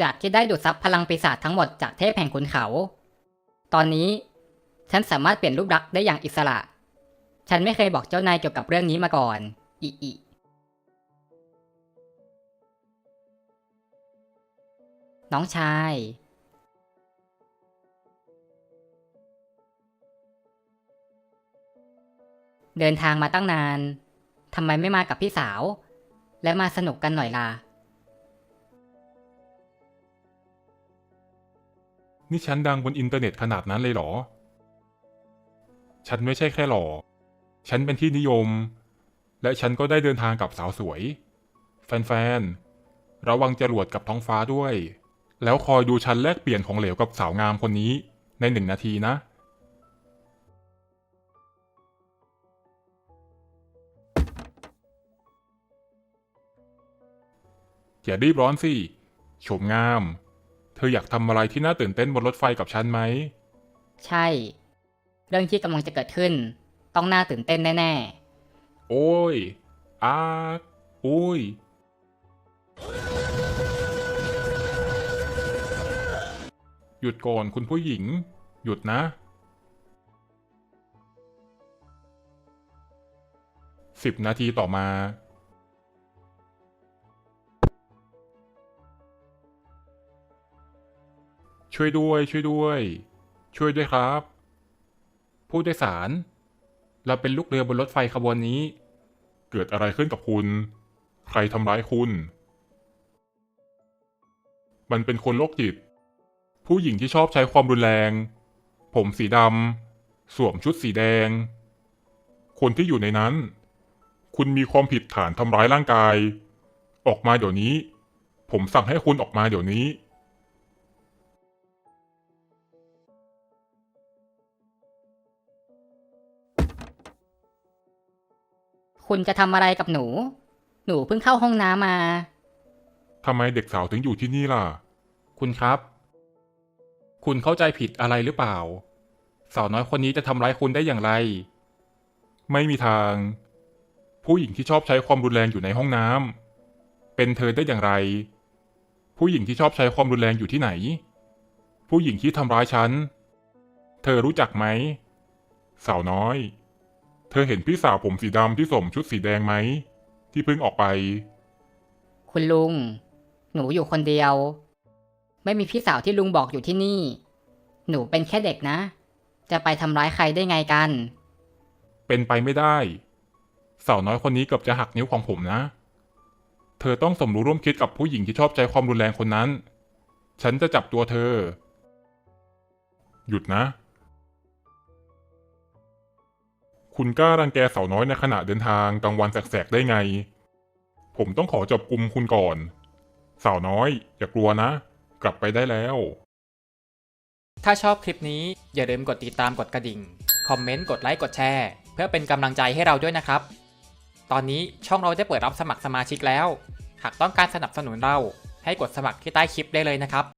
จากที่ได้ดูดซับพลังปีศาจทั้งหมดจากเทพแห่งขุนเขา ตอนนี้ ฉันสามารถเปลี่ยนรูปลักษณ์ได้อย่างอิสระ ฉันไม่เคยบอกเจ้านายเกี่ยวกับเรื่องนี้มาก่อน อีอีน้องชาย เดินทางมาตั้งนาน ทำไมไม่มากับพี่สาว และมาสนุกกันหน่อยล่ะ นี่ฉันดังบนอินเทอร์เน็ตขนาดนั้นเลยเหรอ ฉันไม่ใช่แค่หล่อ ฉันเป็นที่นิยม และฉันก็ได้เดินทางกับสาวสวย แฟนๆ ระวังจรวดกับท้องฟ้าด้วย แล้วคอยดูฉันแลกเปลี่ยนของเหลวกับสาวงามคนนี้ในหนึ่งนาทีนะ อย่ารีบร้อนสิ โฉมงาม ธออยากทำอะไรที่น่าตื่นเต้นบนรถไฟกับฉันไหม ใช่ เรื่องที่กำลังจะเกิดขึ้น ต้องน่าตื่นเต้นแน่โอ้ยอาอุ้ย หยุดก่อนคุณผู้หญิง หยุดนะ สิบนาทีต่อมา ช่วยด้วย ช่วยด้วย ช่วยด้วยครับ ผู้โดยสาร เราเป็นลูกเรือบนรถไฟขบวนนี้ เกิดอะไรขึ้นกับคุณ ใครทำร้ายคุณ มันเป็นคนโรคจิต ผู้หญิงที่ชอบใช้ความรุนแรง ผมสีดำ สวมชุดสีแดง คนที่อยู่ในนั้น คุณมีความผิดฐานทำร้ายร่างกาย ออกมาเดี๋ยวนี้ ผมสั่งให้คุณออกมาเดี๋ยวนี้ คุณจะทำอะไรกับหนู หนูเพิ่งเข้าห้องน้ำมา ทำไมเด็กสาวถึงอยู่ที่นี่ล่ะ คุณครับ คุณเข้าใจผิดอะไรหรือเปล่า สาวน้อยคนนี้จะทำร้ายคุณได้อย่างไร ไม่มีทาง ผู้หญิงที่ชอบใช้ความรุนแรงอยู่ในห้องน้ำเป็นเธอได้อย่างไร ผู้หญิงที่ชอบใช้ความรุนแรงอยู่ที่ไหน ผู้หญิงที่ทำร้ายฉัน เธอรู้จักไหม สาวน้อย เธอเห็นพี่สาวผมสีดำที่สวมชุดสีแดงไหม ที่เพิ่งออกไป คุณลุง หนูอยู่คนเดียว ไม่มีพี่สาวที่ลุงบอกอยู่ที่นี่ หนูเป็นแค่เด็กนะ จะไปทำร้ายใครได้ไงกัน เป็นไปไม่ได้ สาวน้อยคนนี้เกือบจะหักนิ้วของผมนะ เธอต้องสมรู้ร่วมคิดกับผู้หญิงที่ชอบใช้ความรุนแรงคนนั้น ฉันจะจับตัวเธอ หยุดนะ คุณกล้ารังแกสาวน้อยในขณะเดินทางกลางวันแสกๆได้ไง ผมต้องขอจับกลุ่มคุณก่อน สาวน้อย อย่ากลัวนะ กลับไปได้แล้ว ถ้าชอบคลิปนี้อย่าลืมกดติดตามกดกระดิ่ง คอมเมนต์ กดไลค์ กดแชร์ เพื่อเป็นกำลังใจให้เราด้วยนะครับ ตอนนี้ช่องเราได้เปิดรับสมัครสมาชิกแล้ว หากต้องการสนับสนุนเราให้กดสมัครที่ใต้คลิปได้เลยนะครับ